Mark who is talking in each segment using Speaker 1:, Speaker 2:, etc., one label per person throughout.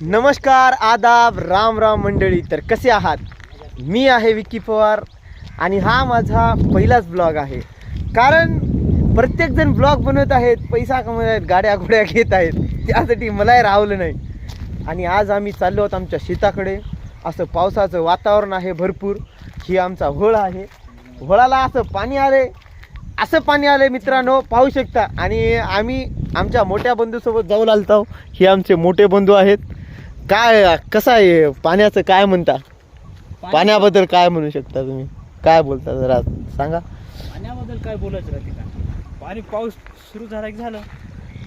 Speaker 1: नमस्कार आदाब राम राम मंडळी. तर कसे आहात? मी आहे विकी पवार आणि हा माझा पहिलाच ब्लॉग आहे. कारण प्रत्येकजण ब्लॉग बनवत आहेत पैसा कमवत आहेत गाड्या घोड्या घेत आहेत. त्यासाठी मलाही राहवलं नाही. आणि आज आम्ही चाललो आहोत आमच्या शेताकडे. असं पावसाचं वातावरण आहे भरपूर. ही आमचा होळ आहे. होळाला असं पाणी आले असं पाणी आलं मित्रांनो पाहू शकता. आणि आम्ही आमच्या मोठ्या बंधूसोबत जाऊन आलतो हे. आमचे मोठे बंधू आहेत. काय कसं आहे? पाण्याचं काय म्हणता? पाण्याबद्दल काय म्हणू शकता तुम्ही? काय बोलता जरा सांगा.
Speaker 2: पाण्याबद्दल काय बोलायचं राहते का पाणी पाऊस सुरू झाला की झालं.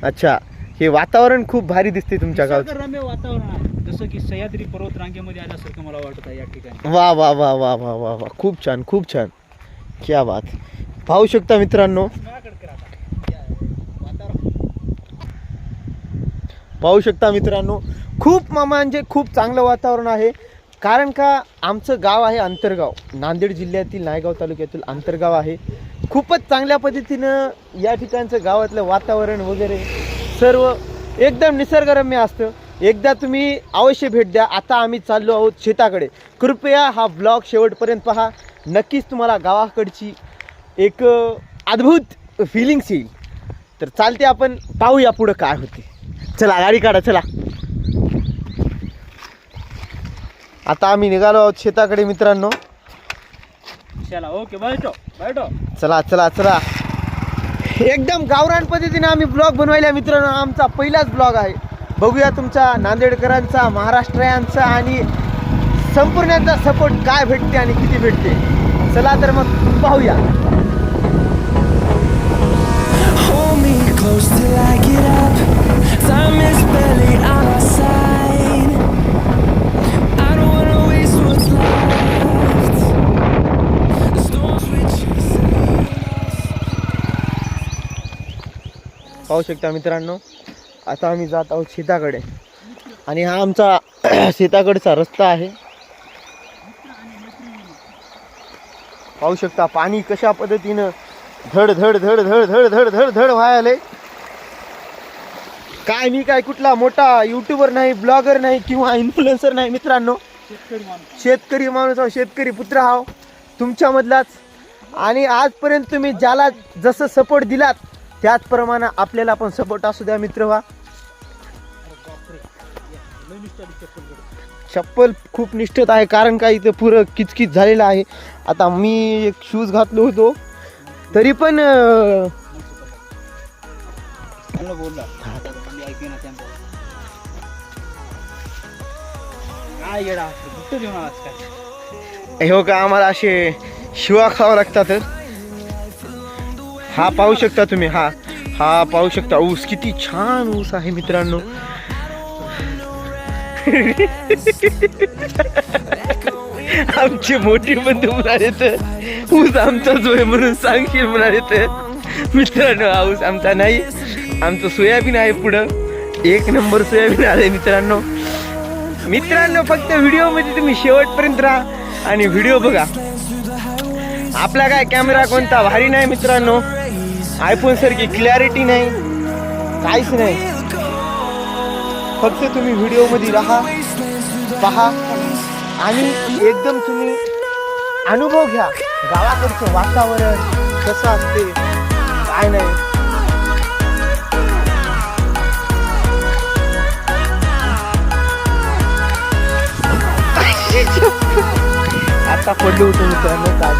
Speaker 1: अच्छा हे वातावरण खूप भारी दिसते तुमच्या गावचं.
Speaker 2: निसर्गरम्य वातावरण आहे. जसं की सह्याद्री पर्वत रांगेमध्ये आल्यासारखं मला वाटत आहे या ठिकाणी.
Speaker 1: वा वा वा वा वा वा वा. खूप छान खूप छान. क्या बात. पाहू शकता मित्रांनो. पाहू शकता मित्रांनो. खूप मामा म्हणजे खूप चांगलं वातावरण आहे. कारण का आमचं गाव आहे अंतरगाव. नांदेड जिल्ह्यातील नायगाव तालुक्यातील अंतरगाव आहे. खूपच चांगल्या पद्धतीनं या ठिकाणचं गावातलं वातावरण वगैरे सर्व एकदम निसर्गरम्य असतं. एकदा तुम्ही अवश्य भेट द्या. आता आम्ही चाललो आहोत शेताकडे. कृपया हा ब्लॉग शेवटपर्यंत पहा. नक्कीच तुम्हाला गावाकडची एक अद्भुत फिलिंग्स येईल. तर चालते आपण. पाहूया पुढं काय होते. चला गाडी काढा चला. आता आम्ही निघालो आहोत शेताकडे मित्रांनो.
Speaker 2: चला ओके बैठो बैठो.
Speaker 1: चला चला चला. एकदम गावरान पद्धतीने आम्ही ब्लॉग बनवायला मित्रांनो. आमचा पहिलाच ब्लॉग आहे. बघूया तुमचा नांदेडकरांचा महाराष्ट्रीयांचा आणि संपूर्णांचा सपोर्ट काय भेटते आणि किती भेटते. चला तर मग पाहूया. पाहू शकता मित्रांनो आता आम्ही जात आहोत शेताकडे आणि हा आमचा शेताकडचा रस्ता आहे. पाहू शकता पाणी कशा पद्धतीनं धड धड धड धड धड धड धड धड व्हायलंय काय मी काय कुठला मोठा युट्यूबर नाही ब्लॉगर नाही किंवा इन्फ्लुएन्सर नाही मित्रांनो.
Speaker 2: शेतकरी माणूस
Speaker 1: आहो शेतकरी पुत्र आहो. तुमच्यामधलाच. आणि आजपर्यंत तुम्ही ज्याला जसं सपोर्ट दिलात त्याचप्रमाणे आपल्याला पण सपोर्ट असू द्या मित्र
Speaker 2: वा चप्पल
Speaker 1: खूप निष्ठत आहे कारण का इथं पुरं किचकिच झालेलं आहे. आता मी एक शूज घातलो होतो. तरी पण हे हो का आम्हाला असे शिवा खावा लागतात. हा पाहू शकता तुम्ही हा. हा पाहू शकता. ऊस किती छान ऊस आहे मित्रांनो. आमचे मोठी बंधू म्हणाले तर ऊस आमचाच होय म्हणून सांगशील म्हणाले तर. मित्रांनो हा ऊस आमचा नाही आमचं सोयाबीन आहे पुढं. एक नंबर सोयाबीन आलंय मित्रांनो. मित्रांनो फक्त व्हिडिओमध्ये तुम्ही शेवटपर्यंत राहा आणि व्हिडिओ बघा. आपला काय कॅमेरा कोणता? भारी नाही मित्रांनो. आयफोन सारखी क्लॅरिटी नाही. काहीच नाही. फक्त तुम्ही व्हिडिओमध्ये राहा पहा आणि एकदम तुम्ही अनुभव घ्या. गावाकडचं वातावरण कसं असते काय नाही. आता पडलो होतो मित्रांनो काय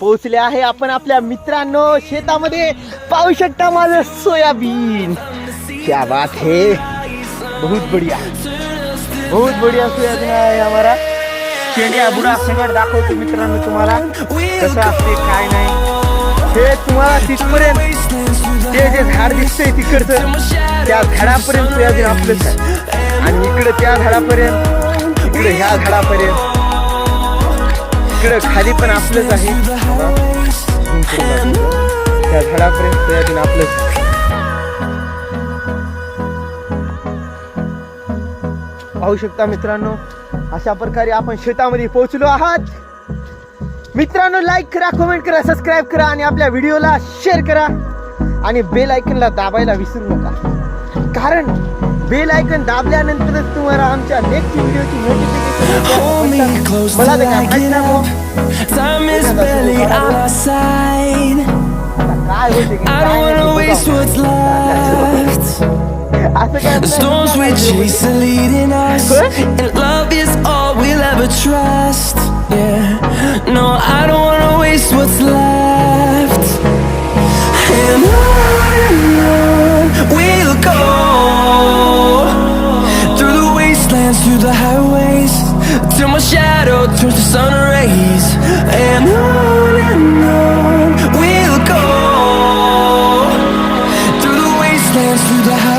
Speaker 1: पोहोचले आहे आपण आपल्या मित्रांनो शेतामध्ये पाहू शकता माझं सोयाबीन. क्या बात है. बहुत बढ़िया. बहुत बढ़िया सोयाबीन आहे हमारा. शेंड्या बुडा सगळं दाखवतो मित्रांनो तुम्हाला. कसं असते काय नाही. हे तुम्हाला तिथपर्यंत ते जे झाड दिसतंय तिकडचं त्या झाडापर्यंत सोयाबीन आपलंच आहे. आणि इकडे त्या झाडापर्यंत इकडे ह्या झाडापर्यंत. इकडं खाली पण आपलंच आहे. त्या झाडापर्यंत सोयाबीन आपलंच पाहू शकता मित्रांनो अशा प्रकारे आपण शेतामध्ये पोहोचलो आहात. मित्रांनो लाईक करा कमेंट करा सबस्क्राईब करा आणि आपल्या व्हिडिओला शेअर करा. आणि बेल आयकनला दाबायला विसरू नका. कारण बेल आयकन दाबल्यानंतरच तुम्हाला आमच्या next व्हिडिओची notification
Speaker 3: waste what's left. The storms we chase are leading us, and love is all we'll ever trust. Yeah, no, I don't wanna waste. to the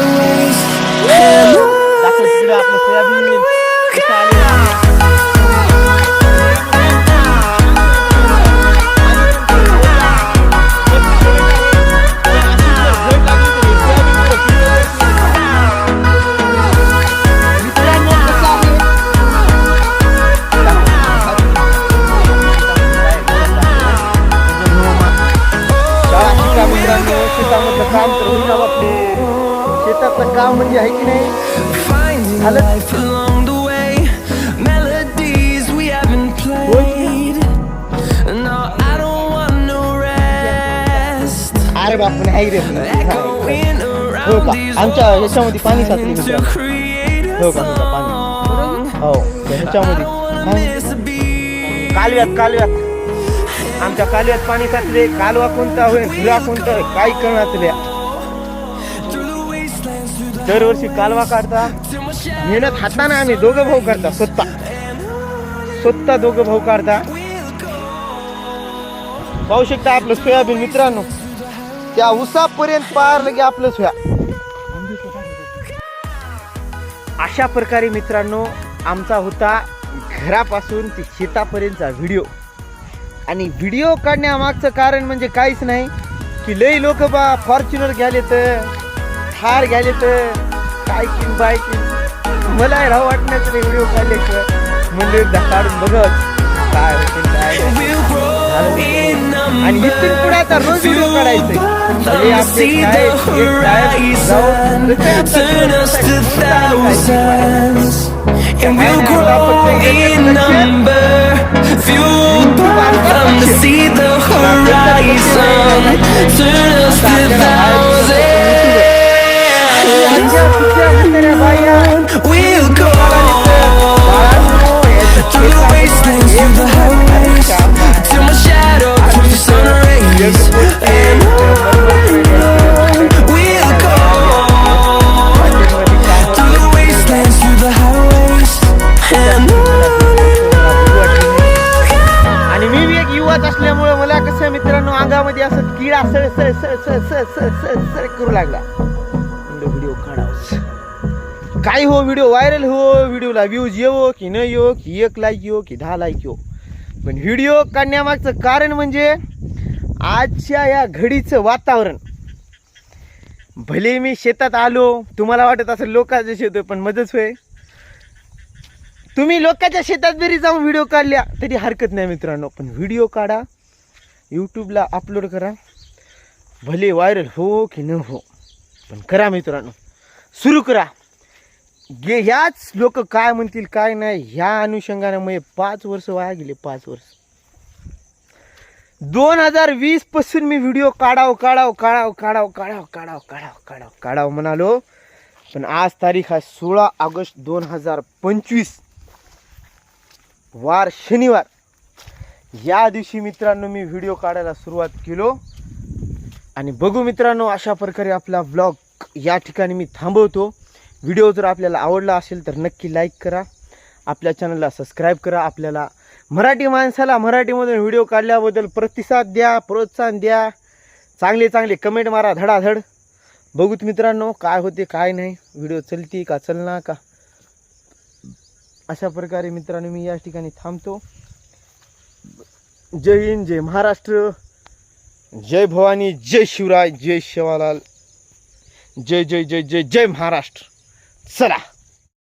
Speaker 1: पण आपण नाही हो,
Speaker 3: हो
Speaker 1: का? आमच्या ह्याच्यामध्ये पाणी साचले हो का? पाणी. हो. ह्याच्यामध्ये कालव्यात कालव्यात. आमच्या कालव्यात पाणी साचले कालवा कोणता होय झुला कोणता होय
Speaker 3: काय करणार
Speaker 1: दरवर्षी कालवा काढता. मेहनत हाताना आम्ही दोघं भाऊ करता स्वतः. स्वतः दोघं भाऊ काढता. पाहू शकता आपलं सोयाबीन मित्रांनो. त्या उसापर्यंत पार लगे आपलंच व्या. अशा प्रकारे मित्रांनो आमचा होता घरापासून ते शेतापर्यंतचा व्हिडिओ. आणि व्हिडिओ काढण्यामागचं कारण म्हणजे काहीच नाही की लई लोक बा फॉर्च्युनर घ्याले तर थार घ्याले तर काय किन बाय किन मला राव वाटण्याचं व्हिडिओ काढले म्हणजे काढून बघत. काय होते काय आणि इथून पुढे आता रोज व्हिडिओ काढायचे
Speaker 3: And we'll grow in numbers
Speaker 1: आणि मी बी एक युवाच असल्यामुळे मला कसं मित्रांनो अंगामध्ये असं किडा सळ सळ सळ सळ सळ सळ सळ सळ करू लागला. व्हिडिओ काढावच. काय हो व्हिडिओ व्हायरल हो व्हिडिओला व्ह्यूज येवो की न येवो की एक लाईक येऊ की दहा लाईक येवो. पण व्हिडिओ काढण्यामागचं कारण म्हणजे आजच्या या घडीचं वातावरण. भले मी शेतात आलो तुम्हाला वाटत असं लोकांचं शेत आहे, पण मदच होय. तुम्ही लोकांच्या शेतात जरी जाऊन व्हिडिओ काढल्या तरी हरकत नाही मित्रांनो. पण व्हिडिओ काढा यूट्यूबला अपलोड करा. भले व्हायरल हो की न हो पण करा मित्रांनो. सुरू करा. गे ह्याच लोक काय म्हणतील काय नाही ह्या अनुषंगाने पाच वर्ष वाया गेले पाच वर्ष. दोन हजार वीसपासून मी व्हिडिओ काढाव काढाव काढाव काढाव काढाव काढाव काढाव काढाव काढाव म्हणालो. पण आज तारीख आहे सोळा ऑगस्ट दोन हजार पंचवीस. वार शनिवार. या दिवशी मित्रांनो मी व्हिडिओ काढायला सुरुवात केलो. आणि बघू मित्रांनो अशा प्रकारे आपला ब्लॉग या ठिकाणी मी थांबवतो. व्हिडिओ जर आपल्याला आवडला असेल तर नक्की लाईक करा. आपल्या चॅनलला सबस्क्राईब करा. आपल्याला मराठी माणसाला मराठीमधून व्हिडिओ काढल्याबद्दल प्रतिसाद द्या प्रोत्साहन द्या. चांगले चांगले कमेंट मारा धडाधड. बघूत मित्रांनो काय होते काय नाही. व्हिडिओ चलती का चलना का? अशा प्रकारे मित्रांनो मी या ठिकाणी थांबतो. जय हिंद जय महाराष्ट्र. जय भवानी जय शिवराय जय शिवालाल. जय जय जय जय जय महाराष्ट्र. चला.